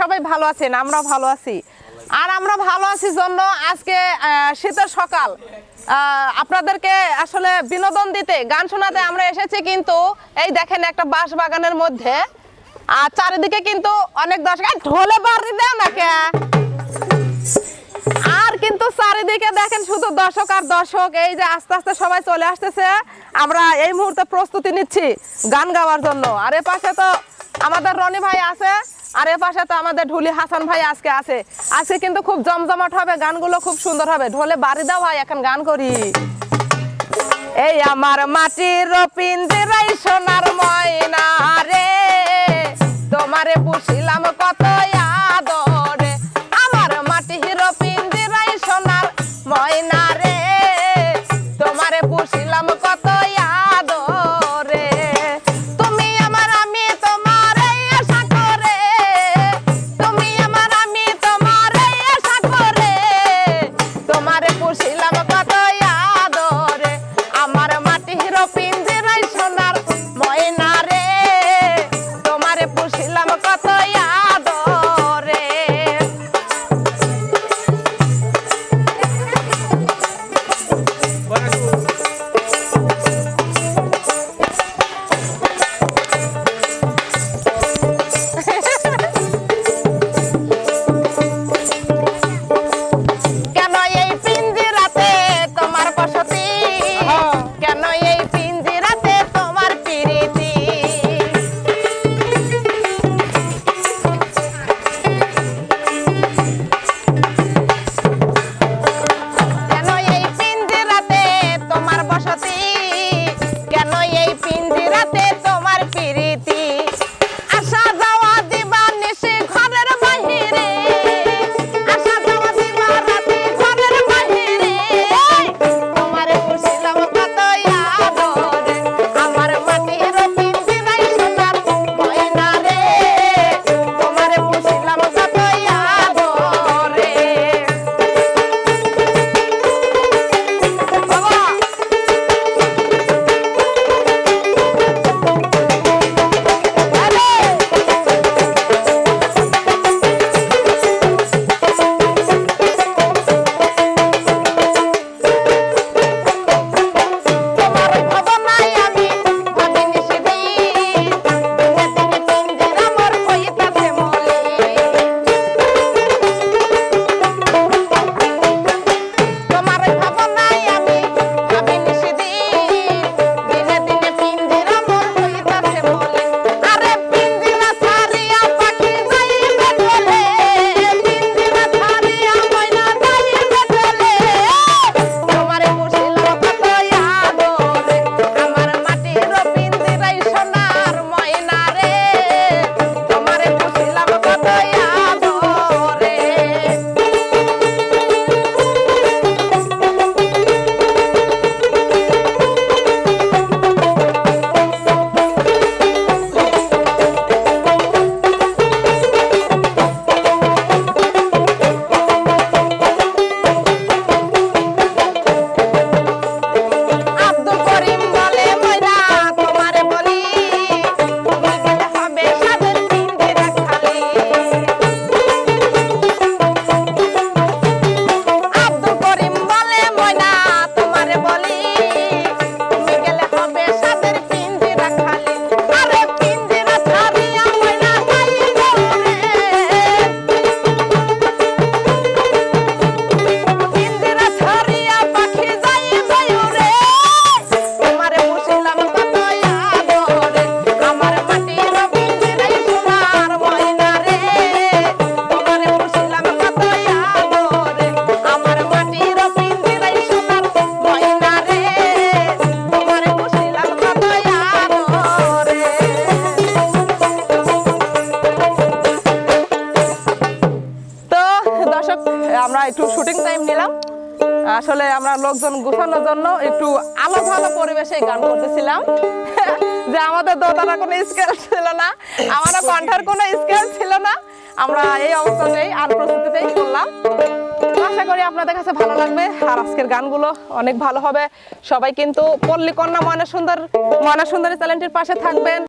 সবাই ভালো আছেন আমরা ভালো আছি। আর আমরা ভালো আছি জন্য আজকে শীতের সকাল। আপনাদেরকে আসলে বিনোদন দিতে, গান শোনাতে আমরা এসেছি কিন্তু, এই দেখেন একটা বাঁশ বাগানের মধ্যে। আর চারিদিকে কিন্তু অনেক দর্শক ঢোলে বাড়ি দেও না কে? আর কিন্তু চারিদিকে দেখেন শুধু দর্শক আর দর্শক, এই যে আস্তে আস্তে সবাই চলে আসতেছে। আমরা এই মুহূর্তে প্রস্তুতি নিচ্ছি গান গাওয়ার জন্য। আর এ পাশে তো আমাদের রনি ভাই আছে। আর এ পাশে তো আমাদের ঢুলি হাসান ভাই আজকে আছে। আজকে কিন্তু খুব জমজমাট হবে, গানগুলো খুব সুন্দর হবে। ঢোলে বাড়ি দাও ভাই, এখন গান করি। এই আমার মাটির পিঞ্জিরাই সোনার ময়না আসলে আমরা লোকজন গুছানোর জন্য একটু আলো ভালো পরিবেশে গান করতেছিলাম। যে আমাদের দোতারা কোনো স্কেল ছিল না আমারও কণ্ঠের কোনো স্কেল ছিল না। আমরা এই অবস্থাতেই আর প্রস্তুতিতেই করলাম আশা করি আপনাদের কাছে ভালো লাগবে। আর আজকের গানগুলো অনেক ভালো হবে। সবাই কিন্তু পল্লী কন্যা ময়না সুন্দর ময়না সুন্দরী চ্যানেলটির পাশে থাকবেন।